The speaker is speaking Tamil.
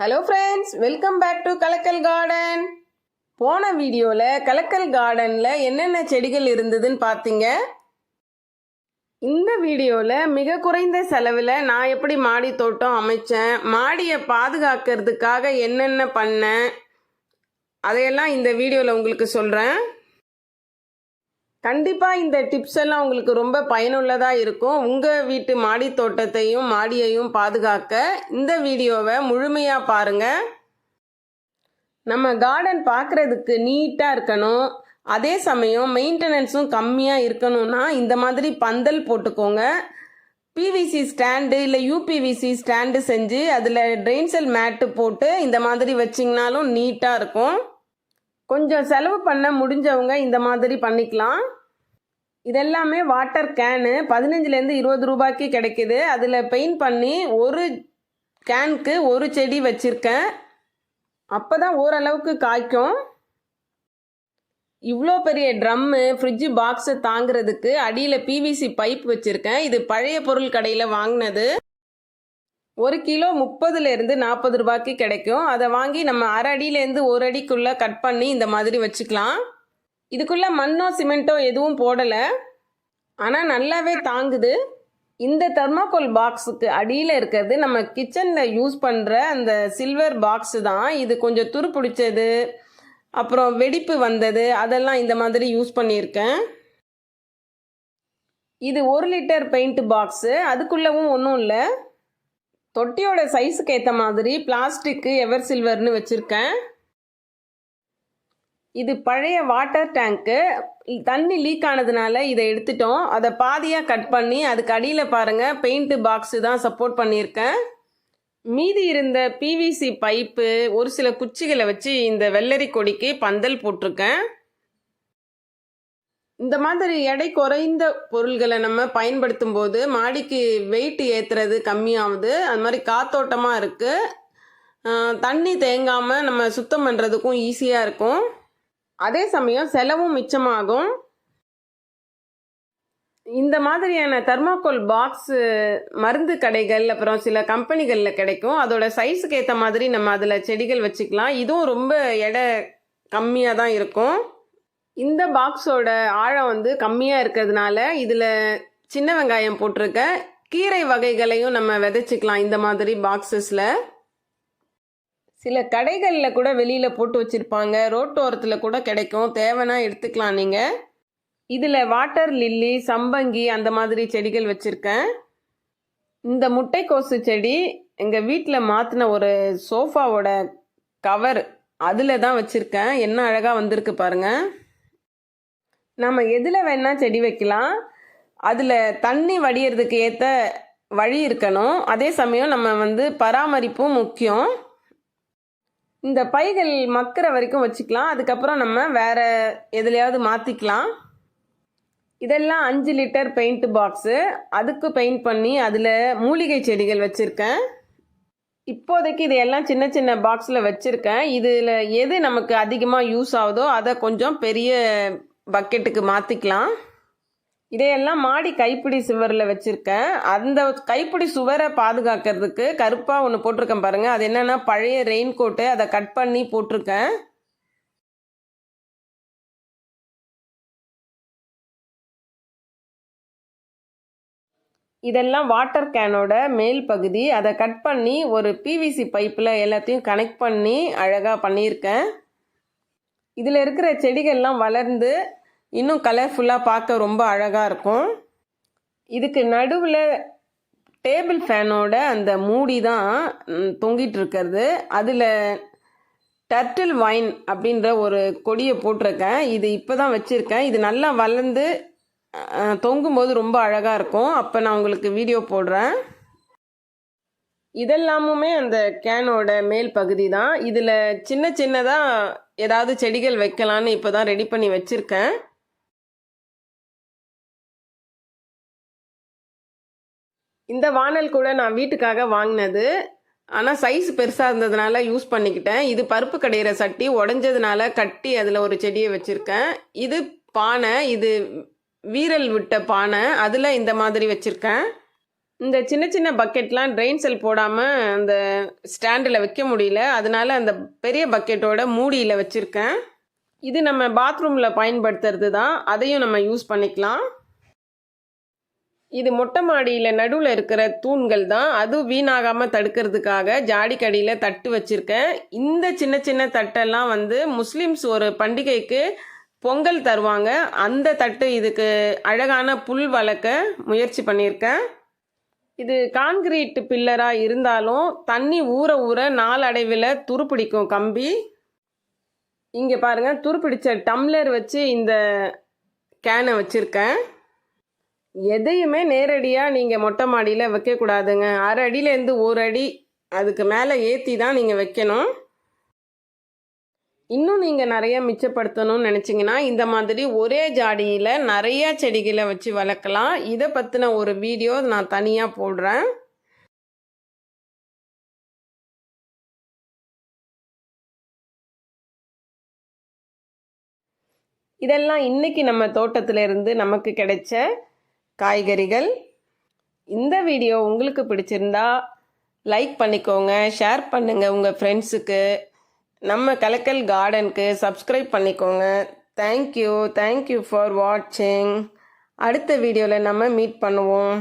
Hello friends welcome back to Kalakkal garden போன வீடியோவில் கலக்கல் கார்டனில் என்னென்ன செடிகள் இருந்ததுன்னு பார்த்தீங்க? இந்த வீடியோவில் மிக குறைந்த செலவில் நான் எப்படி மாடி தோட்டம் அமைச்சேன் மாடியை பாதுகாக்கிறதுக்காக என்னென்ன பண்ணேன் அதையெல்லாம் இந்த வீடியோவில் உங்களுக்கு சொல்கிறேன் கண்டிப்பாக இந்த டிப்ஸ் எல்லாம் உங்களுக்கு ரொம்ப பயனுள்ளதாக இருக்கும். உங்கள் வீட்டு மாடி தோட்டத்தையும் மாடியையும் பாதுகாக்க இந்த வீடியோவை முழுமையாக பாருங்கள் நம்ம கார்டன் பார்க்குறதுக்கு நீட்டாக இருக்கணும். அதே சமயம் மெயின்டெனன்ஸும் கம்மியாக இருக்கணும்னா இந்த மாதிரி பந்தல் போட்டுக்கோங்க. பிவிசி ஸ்டாண்டு இல்லை யூபிவிசி ஸ்டாண்டு செஞ்சு அதில் ட்ரெயின்செல் மேட்டு போட்டு இந்த மாதிரி வச்சிங்கனாலும் நீட்டாக இருக்கும். கொஞ்சம் செலவு பண்ண முடிஞ்சவங்க இந்த மாதிரி பண்ணிக்கலாம். இதெல்லாமே வாட்டர் கேனு. பதினஞ்சுலேருந்து இருபது ரூபாய்க்கு கிடைக்குது. அதில் பெயிண்ட் பண்ணி ஒரு கேனுக்கு ஒரு செடி வச்சுருக்கேன். அப்போ தான் ஓரளவுக்கு காய்க்கும். இவ்வளோ பெரிய ட்ரம்மு ஃப்ரிட்ஜு பாக்ஸை தாங்கிறதுக்கு அடியில் பிவிசி பைப் வச்சுருக்கேன். இது பழைய பொருள் கடையில் வாங்கினது. ஒரு கிலோ முப்பதுலேருந்து நாற்பது ரூபாய்க்கு கிடைக்கும். அதை வாங்கி நம்ம அரை அடியிலேருந்து ஒரு அடிக்குள்ளே கட் பண்ணி இந்த மாதிரி வச்சுக்கலாம். இதுக்குள்ளே மண்ணோ சிமெண்ட்டோ எதுவும் போடலை. ஆனால் நல்லாவே தாங்குது. இந்த தெர்மாக்கோல் பாக்ஸுக்கு அடியில் இருக்கிறது நம்ம கிச்சனில் யூஸ் பண்ணுற அந்த சில்வர் பாக்ஸு தான். இது கொஞ்சம் துரு பிடிச்சது. அப்புறம் வெடிப்பு வந்தது. அதெல்லாம் இந்த மாதிரி யூஸ் பண்ணியிருக்கேன். இது ஒரு லிட்டர் பெயிண்ட் பாக்ஸு. அதுக்குள்ளவும் ஒன்றும் இல்லை. தொட்டியோட சைஸுக்கு ஏற்ற மாதிரி பிளாஸ்டிக்கு எவர் சில்வர்னு வச்சுருக்கேன். இது பழைய வாட்டர் டேங்க்கு. தண்ணி லீக் ஆனதுனால இதை எடுத்துட்டோம். அதை பாதியாக கட் பண்ணி அதுக்கு அடியில் பாருங்கள் பெயிண்ட் பாக்ஸு தான் சப்போர்ட் பண்ணியிருக்கேன். மீதி இருந்த பிவிசி பைப்பு ஒரு சில குச்சிகளை வச்சு இந்த வெள்ளரி கொடிக்கு பந்தல் போட்டிருக்கேன். இந்த மாதிரி எடை குறைந்த பொருள்களை நம்ம பயன்படுத்தும் போது மாடிக்கு வெயிட் ஏற்றுறது கம்மியாகுது அது மாதிரி காத்தோட்டமாக இருக்குது தண்ணி தேங்காமல் நம்ம சுத்தம் பண்ணுறதுக்கும் ஈஸியாக இருக்கும். அதே சமயம் செலவும் மிச்சமாகும். இந்த மாதிரியான தர்மாக்கோல் பாக்ஸு மருந்து கடைகள் அப்புறம் சில கம்பெனிகளில் கிடைக்கும். அதோட சைஸுக்கு ஏற்ற மாதிரி நம்ம அதில் செடிகள் வச்சுக்கலாம். இதுவும் ரொம்ப எடை கம்மியாக தான் இருக்கும். இந்த பாக்ஸோட ஆழம் வந்து கம்மியாக இருக்கிறதுனால இதில் சின்ன வெங்காயம் போட்டிருக்க. கீரை வகைகளையும் நம்ம விதைச்சிக்கலாம் இந்த மாதிரி பாக்ஸஸில் சில கடைகளில் கூட வெளியில் போட்டு வச்சுருப்பாங்க. ரோட்டோரத்தில் கூட கிடைக்கும். தேவைன்னா எடுத்துக்கலாம் நீங்கள் இதில் வாட்டர் லில்லி சம்பங்கி அந்த மாதிரி செடிகள் வச்சுருக்கேன். இந்த முட்டைக்கோசு செடி எங்கள் வீட்டில் மாற்றின ஒரு சோஃபாவோட கவர் அதில் தான் வச்சுருக்கேன். என்ன அழகாக வந்திருக்கு பாருங்கள் நம்ம எதில் வேணால் செடி வைக்கலாம். அதில் தண்ணி வடியறதுக்கு ஏற்ற வழி இருக்கணும். அதே சமயம் நம்ம வந்து பராமரிப்பும் முக்கியம். இந்த பைகள் மக்கிற வரைக்கும் வச்சுக்கலாம். அதுக்கப்புறம் நம்ம வேறு எதுலையாவது மாற்றிக்கலாம் இதெல்லாம் அஞ்சு லிட்டர் பெயிண்ட் பாக்ஸு அதுக்கு பெயிண்ட் பண்ணி அதில் மூலிகை செடிகள் வச்சுருக்கேன். இப்போதைக்கு இதையெல்லாம் சின்ன சின்ன பாக்ஸில் வச்சுருக்கேன். இதில் எது நமக்கு அதிகமாக யூஸ் ஆகுதோ அதை கொஞ்சம் பெரிய பக்கெட்டுக்கு மாற்றிக்கலாம் இதையெல்லாம் மாடி கைப்பிடி சுவரில் வச்சுருக்கேன். அந்த கைப்பிடி சுவரை பாதுகாக்கிறதுக்கு கருப்பாக ஒன்று போட்டிருக்கேன் பாருங்கள் அது என்னென்னா பழைய ரெயின் கோட்டு அதை கட் பண்ணி போட்டிருக்கேன். இதெல்லாம் வாட்டர் கேனோட மேல் பகுதி. அதை கட் பண்ணி ஒரு பிவிசி பைப்பில் எல்லாத்தையும் கனெக்ட் பண்ணி அழகாக பண்ணியிருக்கேன். இதில் இருக்கிற செடிகள்லாம் வளர்ந்து இன்னும் கலர்ஃபுல்லாக பார்க்க ரொம்ப அழகாக இருக்கும். இதுக்கு நடுவில் டேபிள் ஃபேனோட அந்த மூடி தான் தொங்கிட்டு இருக்கிறது அதில் டர்ட்டில் வைன் அப்படின்ற ஒரு கொடியை போட்டிருக்கேன். இது இப்போ தான் வச்சுருக்கேன். இது நல்லா வளர்ந்து தொங்கும்போது ரொம்ப அழகாக இருக்கும். அப்போ நான் உங்களுக்கு வீடியோ போடுறேன். இதெல்லாமுமே அந்த கேனோட மேல் பகுதி தான் இதில் சின்ன சின்னதாக ஏதாவது செடிகள் வைக்கலான்னு இப்போ தான் ரெடி பண்ணி வச்சுருக்கேன். இந்த வானல் கூட நான் வீட்டுக்காக வாங்கினது. ஆனால் சைஸ் பெருசாக இருந்ததுனால யூஸ் பண்ணிக்கிட்டேன். இது பருப்பு கடையிற சட்டி உடஞ்சதுனால கட்டி அதில் ஒரு செடியை வச்சுருக்கேன். இது பானை இது வீரல் விட்ட பானை அதில் இந்த மாதிரி வச்சுருக்கேன். இந்த சின்ன சின்ன பக்கெட்லாம் ட்ரெயின் செல் போடாமல் அந்த ஸ்டாண்டில் வைக்க முடியல. அதனால அந்த பெரிய பக்கெட்டோட மூடியில் வச்சுருக்கேன். இது நம்ம பாத்ரூமில் பயன்படுத்துறது தான் அதையும் நம்ம யூஸ் பண்ணிக்கலாம். இது மொட்டை மாடியில் நடுவில் இருக்கிற தூண்கள் தான். அது வீணாகாமல் தடுக்கிறதுக்காக ஜாடிக்கடியில் தட்டு வச்சுருக்கேன். இந்த சின்ன சின்ன தட்டெல்லாம் வந்து முஸ்லீம்ஸ் ஒரு பண்டிகைக்கு பொங்கல் தருவாங்க. அந்த தட்டு இதுக்கு அழகான புல் வளர்க்க முயற்சி பண்ணியிருக்கேன். இது கான்கிரீட் பில்லராக இருந்தாலும் தண்ணி ஊற ஊற நாளடைவில் துருப்பிடிக்கும் கம்பி. இங்கே பாருங்கள் துருப்பிடிச்ச டம்ளர் வச்சு இந்த கேனை வச்சுருக்கேன். எதையுமே நேரடியாக நீங்கள் மொட்டை மாடியில் வைக்கக்கூடாதுங்க. அரை அடியிலேருந்து ஒரு அடி அதுக்கு மேலே ஏற்றி தான் நீங்கள் வைக்கணும். இன்னும் நீங்கள் நிறைய மிச்சப்படுத்தணும்னு நினச்சிங்கன்னா இந்த மாதிரி ஒரே ஜாடியில் நிறைய செடிகளை வச்சு வளர்க்கலாம். இதை பற்றின ஒரு வீடியோ நான் தனியாக போடுறேன். இதெல்லாம் இன்னைக்கு நம்ம தோட்டத்துல இருந்து நமக்கு கிடைச்ச காய்கறிகள். இந்த வீடியோ உங்களுக்கு பிடிச்சிருந்தா லைக் பண்ணிக்கோங்க ஷேர் பண்ணுங்கள் உங்கள் ஃப்ரெண்ட்ஸுக்கு நம்ம கலக்கல் கார்டனுக்கு சப்ஸ்கிரைப் பண்ணிக்கோங்க. Thank you thank you for வாட்சிங் அடுத்த வீடியோவில் நம்ம மீட் பண்ணுவோம்.